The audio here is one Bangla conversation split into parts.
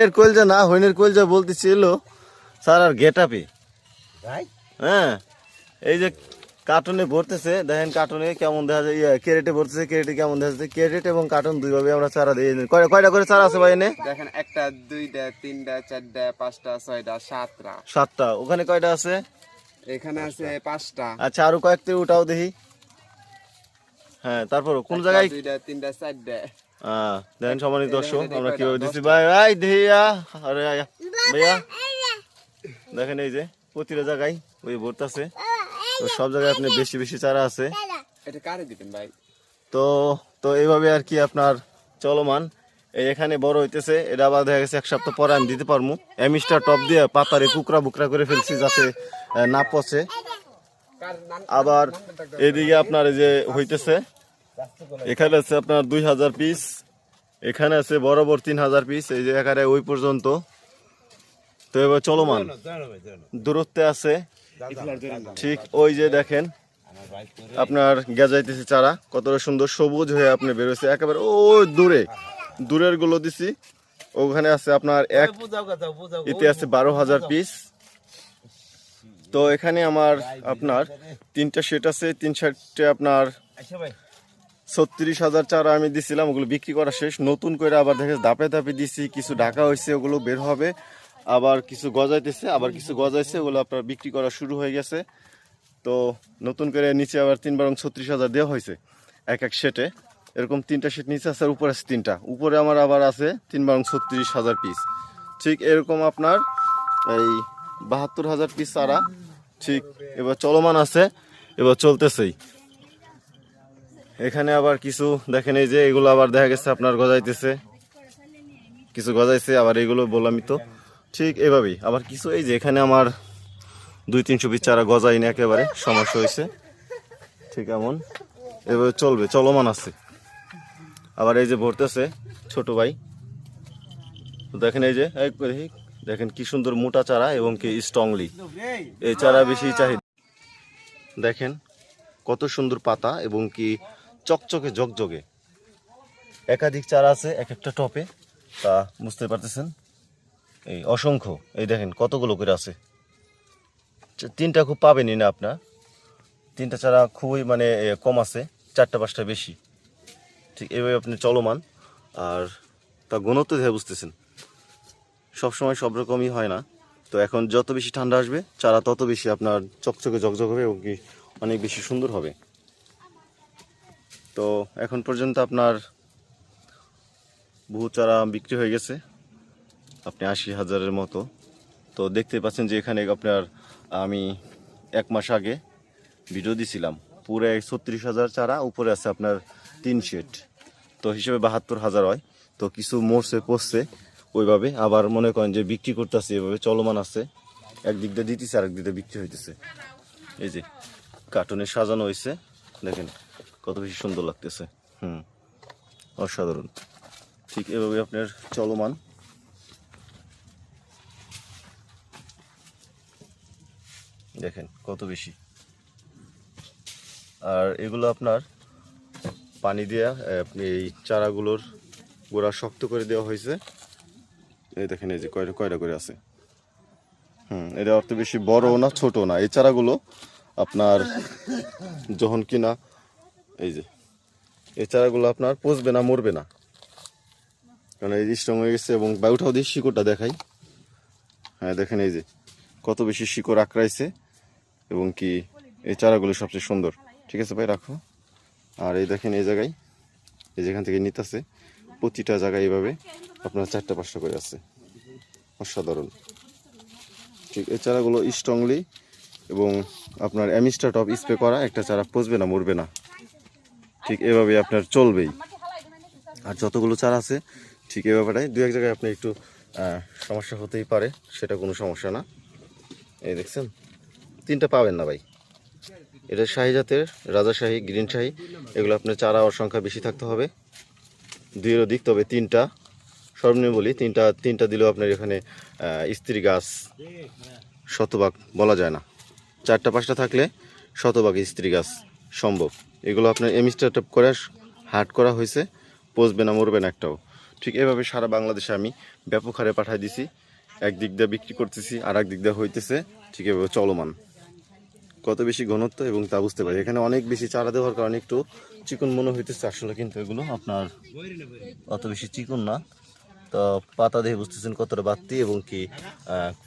এর কলজা না হইনের কলজা বলতেছিল স্যার আর গেট আপে হ্যাঁ এই যে কার্টুনে ভরতেছে দেখেন কার্টুনে কেমন দেখা যায় ইয়ে, ক্যারেটে ভরতেছে ক্যারেটে কেমন দেখা যাচ্ছে ক্যারেট এবং কার্টুন দুইভাবে আমরা চারা দিই। কয়টা কয়টা করে চারা আছে ভাই এনে? দেখেন একটা দুইটা তিনটা চারটা পাঁচটা ছয়টা সাতটা। সাতটা। ওখানে কয়টা আছে? এখানে আছে পাঁচটা। আচ্ছা আরও কয়েকটি উঠাও দেখি। হ্যাঁ তারপর কোন জায়গায় দুইটা তিনটা চারটা। দেখেন সম্মানিত দর্শক আমরা কীভাবে দিচ্ছি? ভাই ভাই দেহিয়া আরে আয়া ভাইয়া। দেখেন এই যে প্রতিটা জায়গায় ওই ভরতেছে তো সব জায়গায় আপনি বেশি বেশি চারা আছে। এটা কারে দিবেন ভাই? তো তো এইভাবে আর কি আপনার চলমান। এই এখানে বড় হইতেছে এটা আবার দেখা গেছে এক সপ্তাহ পরে আমি দিতে পারব এমিস্টার টপ দিয়ে পাতারে কুকরা বুকরা করে ফেলছি যাতে না পচে। আবার এদিকে আপনার এই যে হইতেছে এখানে আছে আপনার দুই হাজার পিস এখানে আছে বরাবর তিন হাজার পিস এই যে এখানে ওই পর্যন্ত। তো এবার চলমান। দূরত্বে আছে। ঠিক ওই যে দেখেন, আপনার গেজাইতেছে চারা, কতটা সুন্দর সবুজ হয়ে আপনি বেরোচ্ছে একেবারে ও দূরে, দূরেরগুলো দিছি। ওখানে আছে আপনার এক, এতে আছে বারো হাজার পিস তো এখানে আমার আপনার তিনটা সেট আছে, তিন সেটে আপনার ছত্রিশ হাজার চারা আমি দিছিলাম, ওগুলো বিক্রি করা শেষ। নতুন করে আবার দেখে ধাপে ধাপে দিছি, কিছু ঢাকা হয়েছে, ওগুলো বের হবে। আবার কিছু গজাইতেছে, আবার কিছু গজাইছে, ওগুলো আপনার বিক্রি করা শুরু হয়ে গেছে। তো নতুন করে নিচে আবার তিন বারং ছত্রিশ হাজার দেওয়া হয়েছে, এক এক সেটে। এরকম তিনটা সেট নিচে আছে আর উপরে আছে তিনটা। উপরে আমার আবার আছে তিন বারং ছত্রিশ হাজার পিস ঠিক এরকম আপনার এই বাহাত্তর হাজার পিস চারা, ঠিক এবার চলমান আছে, এবার চলতেছেই। এখানে আবার কিছু, দেখেন এই যে এগুলো আবার দেখা গেছে, আপনার গজাইতেছে। কিছু গজাইছে, আবার এগুলো বললামই তো। ঠিক এভাবেই। আবার কিছু, এই যে এখানে আমার দুই তিনশো পিস চারা গজাই না একেবারে, সমস্যা হয়েছে। ঠিক এমন। এভাবে চলবে, চলমান আছে। আবার এই যে ভরতেছে, ছোট ভাই। দেখেন এই যে দেখেন কি সুন্দর মোটা চারা এবং কি স্ট্রংলি। এই চারা বেশি চাহিদা। দেখেন কত সুন্দর পাতা এবং কি চকচকে জগজগে একাধিক চারা আছে, এক একটা টপে। তা বুঝতে পারতেছেন? এই অসংখ্য। এই দেখেন, কতগুলো করে আছে। তিনটা খুব পাবেনই না আপনার। তিনটা চারা খুবই মানে কম আছে। চারটা, পাঁচটা বেশি। ঠিক এভাবে আপনি চলমান। আর তা গুণত্ব দেখে বুঝতেছেন। সবসময় সব রকমই হয় না। তো এখন যত বেশি ঠান্ডা আসবে, চারা তত বেশি আপনার চকচকে, ঝকঝক হবে এবং কি অনেক বেশি সুন্দর হবে। তো এখন পর্যন্ত আপনার বহু চারা বিক্রি হয়ে গেছে। আপনি আশি হাজারের মতো। তো দেখতে পাচ্ছেন যে এখানে আপনার আমি এক মাস আগে ভিডিও দিছিলাম। পুরো ছত্রিশ হাজার চারা, উপরে আছে আপনার তিন শেড তো হিসেবে বাহাত্তর হাজার হয়। তো কিছু মরছে পড়ছে ওইভাবে। আবার মনে করেন যে বিক্রি করতেছে, এভাবে চলমান আছে। একদিক দিয়ে দিতেছে, আরেক দিক বিক্রি হইতেছে। এই যে কার্টুনে সাজানো হয়েছে দেখেন কত বেশি সুন্দর লাগতেছে। হুম, অসাধারণ। ঠিক এভাবে আপনার চলমান। দেখেন কত বেশি। আর এগুলো আপনার পানি দেওয়া আপনি এই চারাগুলোর গোড়া শক্ত করে দেওয়া হয়েছে। এই দেখেন, এই যে কয়টা কয়টা করে আছে। হুম, এটা অত বেশি বড় না ছোট না। এই চারাগুলো আপনার যখন কিনা এই যে। এই চারাগুলো আপনার পচবে না, মরবে না। কারণ এই স্ট্রং হয়ে গেছে এবং বায়ুটাও দিয়ে শিকড়টা দেখাই। হ্যাঁ দেখেন এই যে, কত বেশি শিকড় আঁকড়াইছে এবং কি এই চারাগুলো সবচেয়ে সুন্দর। ঠিক আছে ভাই, রাখো। আর এই দেখেন এই জায়গায়, এই যেখান থেকে নিতেছে প্রতিটা জায়গায় এইভাবে আপনার চারটা পাঁচটা করে আছে। অসাধারণ। ঠিক, এই চারাগুলো স্ট্রংলি এবং আপনার অ্যামিস্টার টপ স্প্রে করা একটা চারা পচবে না, মরবে না। ঠিক এভাবে আপনার চলবেই। আর যতগুলো চারা আছে, ঠিক এ ব্যাপারে দু এক জায়গায় আপনি একটু সমস্যা হতেই পারে, সেটা কোনো সমস্যা না। এই দেখছেন? তিনটা পাবেন না ভাই। এটা শাহী জাতের রাজাশাহী গ্রিন শাহী। এগুলো আপনার চারা ওর সংখ্যা বেশি থাকতে হবে। দুইয়ের অধিক তবে তিনটা। সর্বনিম্ন বলি, তিনটা তিনটা দিলেও আপনার এখানে স্ত্রী গাছ, শতভাগ বলা যায় না। চারটা, পাঁচটা থাকলে শতভাগ স্ত্রী গাছ সম্ভব। এগুলো আপনার এমিস্টার টপ করে হাট করা হয়েছে পচবে না মরবে না একটাও। ঠিক এভাবে সারা বাংলাদেশে আমি ব্যাপক হারে পাঠাই দিছি। এক দিক দিয়ে বিক্রি করতেছি আর এক দিক দিয়ে হইতেছে ঠিক এভাবে চলমান। কত বেশি ঘনত্ব এবং তা বুঝতে পারি। এখানে অনেক বেশি চারা দেওয়ার কারণে একটু চিকন মনে হইতেছে। আসলে কিন্তু এগুলো আপনার অত বেশি চিকন না। তো পাতা দেখে বুঝতেছেন কতটা বাড়তি এবং কি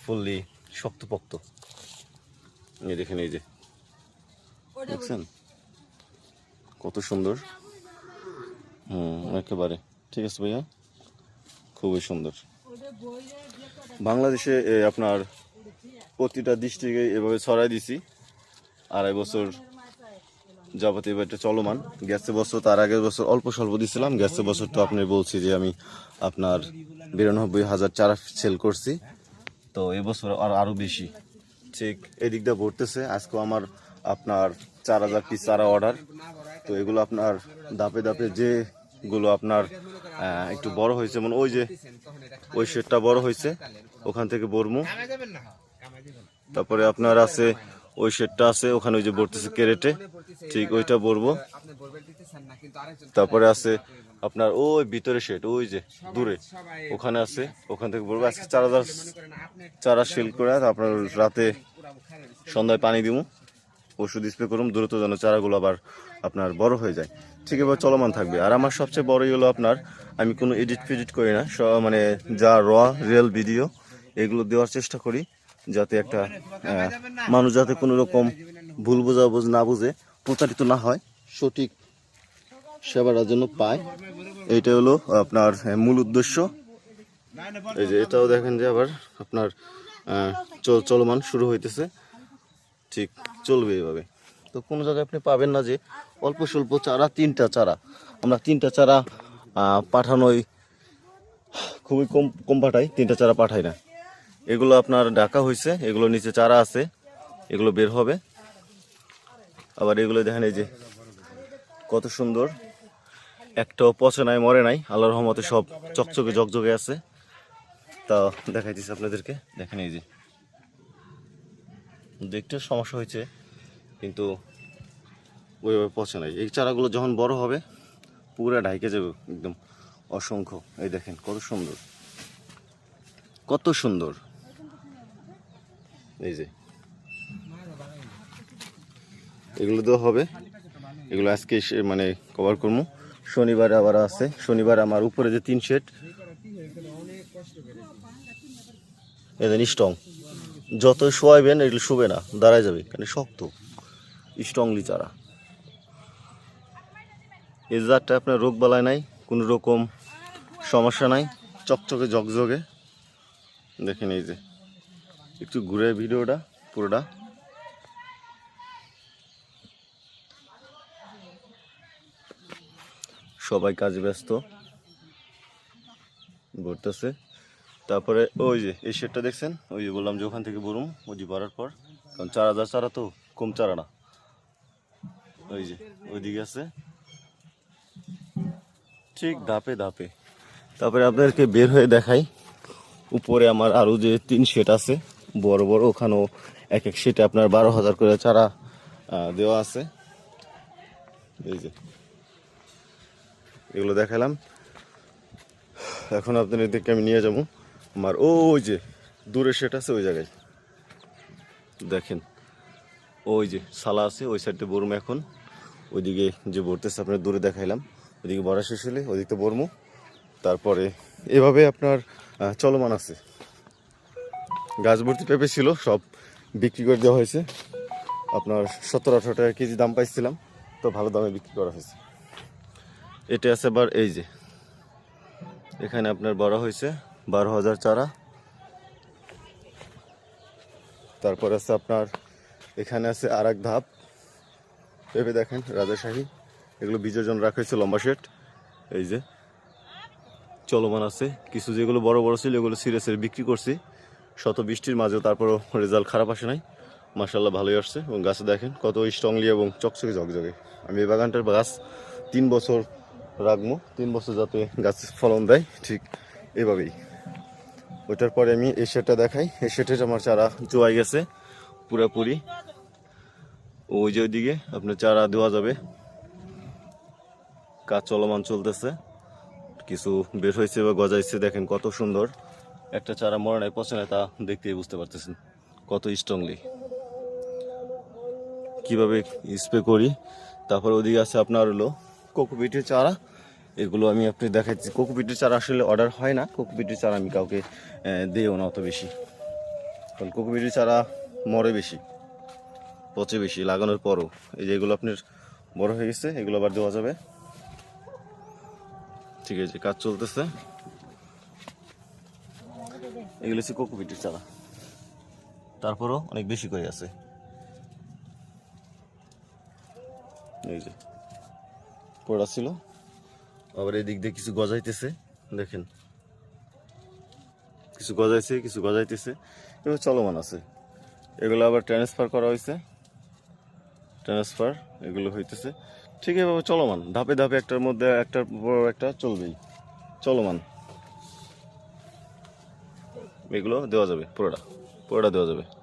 ফুললি শক্তপোক্ত। এই দেখেন এই যে। দেখছেন? কত সুন্দর। হুম, একেবারে। ঠিক আছে ভাইয়া? খুবই সুন্দর। বাংলাদেশে আপনার প্রতিটা ডিস্ট্রিক্টে এভাবে ছড়াই দিছি। আড়াই বছর যাবতীয় এবার এটা চলমান। গেছে বছর, তার আগের বছর অল্প স্বল্প দিছিলাম। গেছে বছর তো আপনি বলছি যে আমি আপনার বিরানব্বই হাজার চারা সেল করছি। তো এবছর আর আরও বেশি। ঠিক এদিক দিয়ে ভরতেছে আজকেও আমার আপনার চার হাজার পিস চারা অর্ডার তো এগুলো আপনার দাপে দাপে যেগুলো আপনার একটু বড় হয়েছে মানে ওই যে, ওই শেডটা বড় হয়েছে, ওখান থেকে বরমু। তারপরে আপনার আছে, ওই শেডটা আছে, ওখানে ওই যে ভরতেছে কেরেটে, ঠিক ওইটা বলব তারপরে আছে আপনার ওই ভিতরে শেড, ওই যে দূরে, ওখানে আছে, ওখান থেকে বলব আজকে চার হাজার চারা সেল করে আপনার রাতে সন্ধ্যায় পানি দিব ওষুধ স্প্রে করুন, দ্রুত যেন চারাগুলো আবার আপনার বড় হয়ে যায়। ঠিক এবার চলমান থাকবে। আর আমার সবচেয়ে বড়ই হলো আপনার, আমি কোনো এডিট ফেডিট করি না মানে যা র রিয়েল ভিডিও এগুলো দেওয়ার চেষ্টা করি, যাতে একটা মানুষ যাতে কোনো রকম ভুল বোঝাবুঝ না বুঝে, প্রতারিত না হয়, সঠিক সেবার জন্য পায়। এটা হলো আপনার মূল উদ্দেশ্য। এই যে এটাও দেখেন যে আবার আপনার চলমান শুরু হইতেছে। ঠিক চলবে এভাবে। তো কোনো জায়গায় আপনি পাবেন না যে অল্প স্বল্প চারা, তিনটা চারা। আমরা তিনটা চারা পাঠানোই খুবই কম কম পাঠাই, তিনটা চারা পাঠাই না। এগুলো আপনার ডাকা হয়েছে, এগুলো নিচে চারা আছে, এগুলো বের হবে। আবার এগুলো দেখেন এই যে, কত সুন্দর। একটাও পচে নাই, মরে নাই আল্লাহ রহমতে সব চকচকে জকজকে আছে। তা দেখাইতেছি আপনাদেরকে। দেখেন এই যে দেখতে সমস্যা হয়েছে, কিন্তু ওইভাবে পচে নাই। এই চারাগুলো যখন বড় হবে, পুরো ঢাইকে যাবে একদম। অসংখ্য। এই দেখেন, কত সুন্দর। কত সুন্দর। এই যে। এগুলো তো হবে। এগুলো আজকে মানে কভার করব। শনিবারে আবার আছে। শনিবার আমার উপরে যে তিন সেট এদের স্ট্রং যত শোয়াইবেন, এগুলো শুবে না, দাঁড়ায় যাবে, কারণ শক্ত স্ট্রংলি চারা। এই জাতটা আপনার রোগ বালায় নাই, কোনো রকম সমস্যা নাই, চকচকে জগজগে দেখেন এই যে, একটু ঘুরে ভিডিওটা, পুরোটা। সবাই কাজে ব্যস্ত, ঘুরতেছে। তারপরে ওই যে এই শেডটা দেখছেন? ওই যে বললাম যে ওখান থেকে বরুম যে বাড়ার পর। কারণ চার হাজার চারা তো কম চারা না। ওই যে, ওইদিকে আছে। ঠিক ধাপে ধাপে। তারপরে আপনাদেরকে বের হয়ে দেখাই। উপরে আমার আরও যে তিন সেট আছে, বড় বড়, ওখানেও এক এক সেটে আপনার বারো হাজার করে চারা দেওয়া আছে। এই যে। এগুলো দেখালাম। এখন আপনাদেরকে আমি নিয়ে যাব। আমার ওই যে, দূরে সেট আছে ওই জায়গায়। দেখেন, ওই যে সালা আছে, ওই সাইডে বরুম এখন। ওইদিকে যে ভরতেছে আপনার দূরে দেখাইলাম। ওইদিকে বড়া শেষ হলে, ওইদিকে বরমু। তারপরে এভাবে আপনার চলমান আছে। গাছ ভর্তি পেঁপে ছিল, সব বিক্রি করে দেওয়া হয়েছে। আপনার সতেরো, আঠারো টাকা কেজি দাম পাইছিলাম, তো ভালো দামে বিক্রি করা হয়েছে। এটা আছে আবার এই যে, এখানে আপনার বড় হয়েছে। বারো হাজার চারা। তারপর আছে আপনার, এখানে আছে আর এক ধাপ। ভেবে দেখেন, রাজাশাহী। এগুলো বীজের জন্য রাখা হয়েছে লম্বা সেট এই যে, চলমান আছে। কিছু যেগুলো বড় বড় ছিল, এগুলো সিরে সিরে বিক্রি করছি। শত বৃষ্টির মাঝেও তারপরও রেজাল্ট খারাপ আসে নাই। মার্শাল্লাহ ভালোই আসছে। এবং গাছে দেখেন, কত স্ট্রংলি এবং চকচকে ঝকঝকে। আমি এই বাগানটার গাছ তিন বছর রাখব। তিন বছর যাতে গাছ ফলন দেয়, ঠিক এভাবেই। ওইটার পরে আমি এই সেটটা দেখাই। এই সেটের আমার চারা জোয়াই গেছে, পুরাপুরি। ওই যে ওইদিকে আপনার চারা দেওয়া যাবে। কাজ চলমান চলতেছে। কিছু বের হয়েছে বা গজাইছে, দেখেন কত সুন্দর। একটা চারা মরে নাই, পচে নাই তা দেখতেই বুঝতে পারতেছেন, কত স্ট্রংলি কীভাবে স্প্রে করি, তারপর ওদিকে আছে আপনার হলো কোকোপিটের চারা। এগুলো আমি আপনি দেখাচ্ছি। কোকোপিটের চারা আসলে অর্ডার হয় না। কোকোপিটের চারা আমি কাউকে দিইও না অত বেশি। কারণ কোকোপিটের চারা মরে বেশি, পচে বেশি, লাগানোর পরও। এই যে এগুলো আপনার বড় হয়ে গেছে, এগুলো আবার দেওয়া যাবে। ঠিক আছে, কাজ চলতেছে। এগুলো হচ্ছে কোকোপিটের চারা। তারপরও অনেক বেশি করে আছে। এই যে, পড়া ছিল। আবার এদিক দিয়ে কিছু গজাইতেছে, দেখেন। কিছু গজাইছে, কিছু গজাইতেছে, এগুলো চলমান আছে। এগুলো আবার ট্রান্সফার করা হয়েছে। ট্রান্সফার এগুলো হইতেছে। ঠিক এভাবে চলমান, ধাপে ধাপে একটার মধ্যে একটার পর একটা চলবেই। চলমান। এগুলো দেওয়া যাবে, পুরোটা। পুরোটা দেওয়া যাবে।